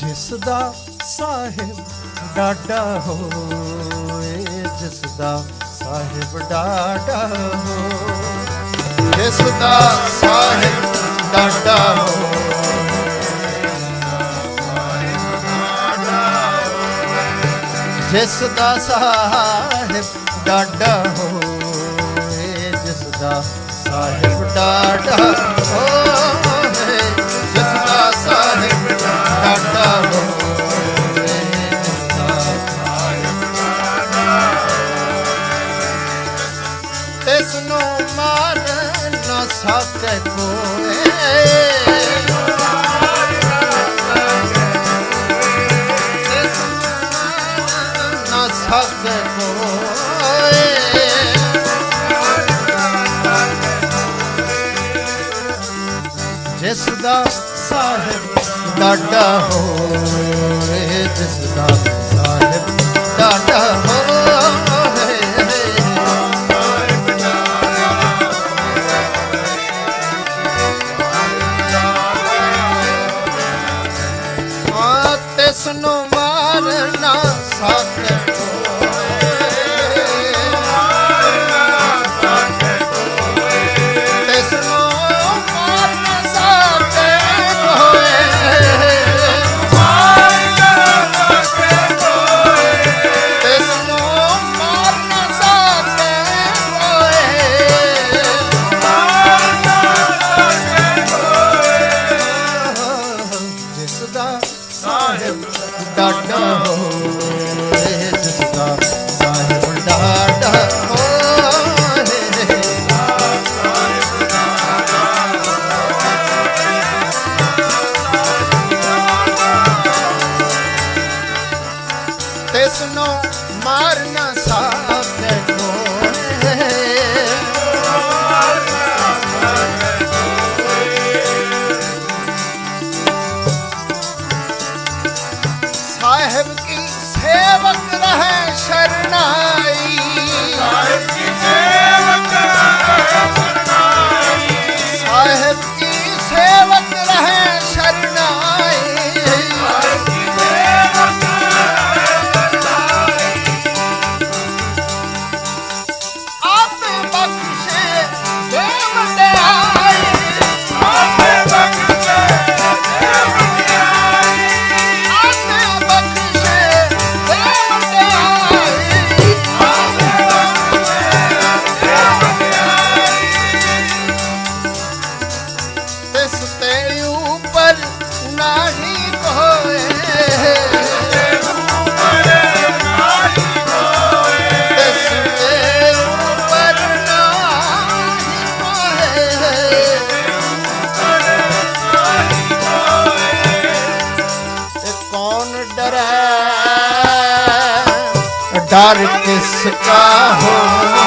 ਜਿਸ ਦਾ ਸਾਹਿਬ ਡਾਡਾ ਹੋਏ, ਜਿਸ ਦਾ ਸਾਹਿਬ ਡਾਡਾ ਹੋਏ। ਜਿਸ ਦਾ ਸਾਹਿਬ ਡਾਡਾ ਜਿਸ ਦਾ ਸਾਹਿਬ ਡਾਡਾ ਹੋਏ, ਜਿਸ ਦਾ ਸਾਹਿਬ ਡਾਡਾ ਹੋਏ। ਇਸ ਨੂੰ ਮਾਰ ਨਾ ਸਕੇ ਕੋਏ ਜਿਸ ਦਾ ਸਾਹਿਬ ਡਾਡਾ ਹੋਏ ਜਿਸ ਦਾ ਡਰ ਕਿਸ ਕਾ ਹੋਏ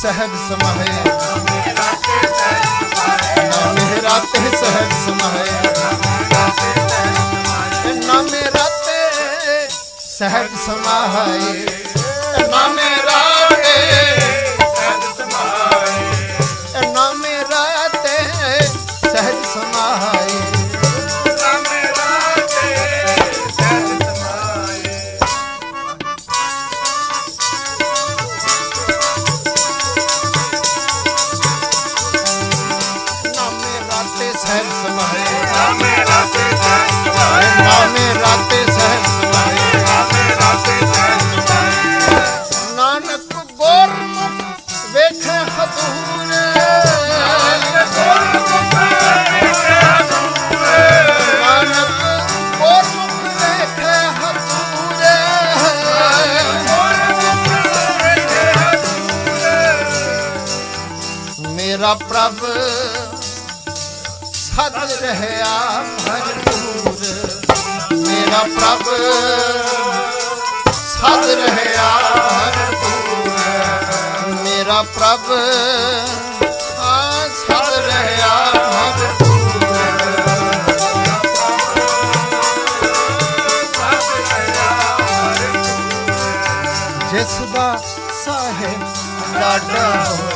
ਸਹਿਜ ਸਮਾਏ ਨਾ ਮੇਰਾ ਤੇ ਸਹਿਜ ਸਮਾਏ ਨਾ ਮੇਰਾ ਤੇ ਸਹਿਜ ਸਮਾਏ ਮੇਰਾ ਪ੍ਰਭ, ਸਦ ਰਹਿਆ ਭਰਪੂਰ ਮੇਰਾ ਪ੍ਰਭ, ਸਦ ਰਹਿਆ ਭਰਪੂਰ ਮੇਰਾ ਪ੍ਰਭ, ਆ ਸਦ ਜਿਸ ਦਾ ਸਾਹਿਬ ਲਾਡਾ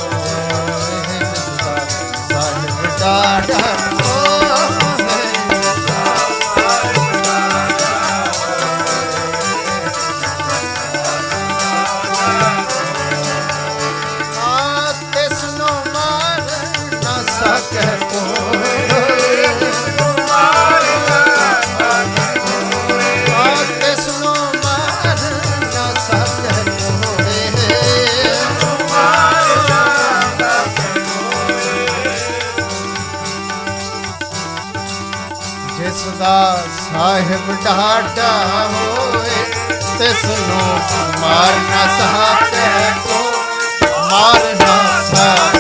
ਸਾਹਿਬ ਢਾਡਾ ਹੋਏ ਤਿਸ ਨੂੰ ਮਾਰਨਾ ਨਾ ਕੋ ਮਾਰ ਨਾ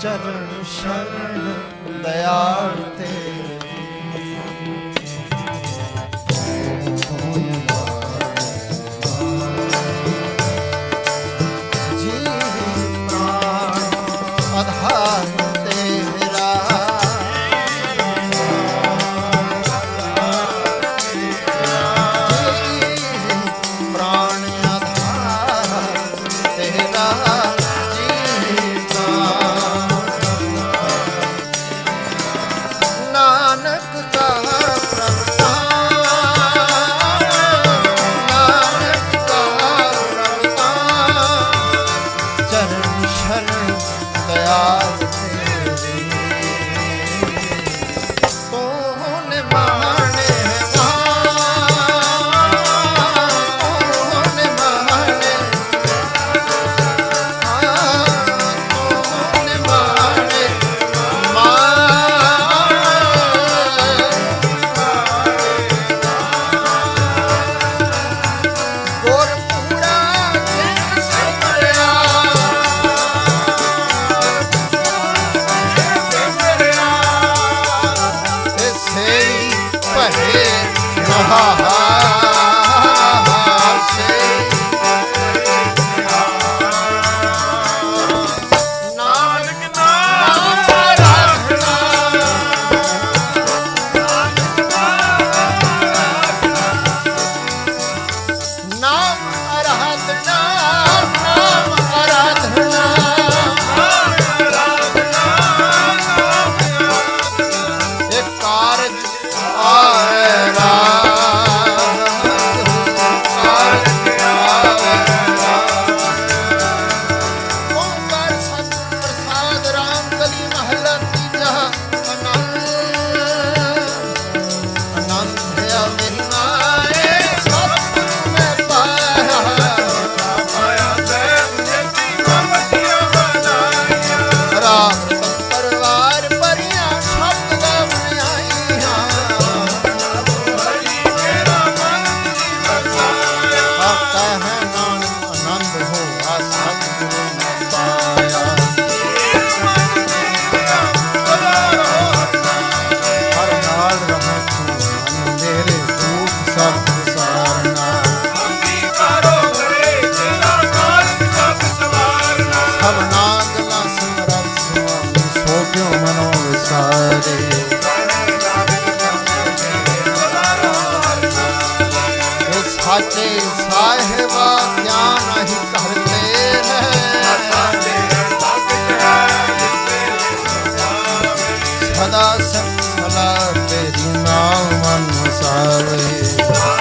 ਚਰਨ ਸ਼ਰਨ ਦਇਆਲ ਤੇਰੇ। ਸਦਾ ਸੰਭਲਾ ਤੇਰੀ ਨਾਮ ਮਨ ਸਾਰੇ।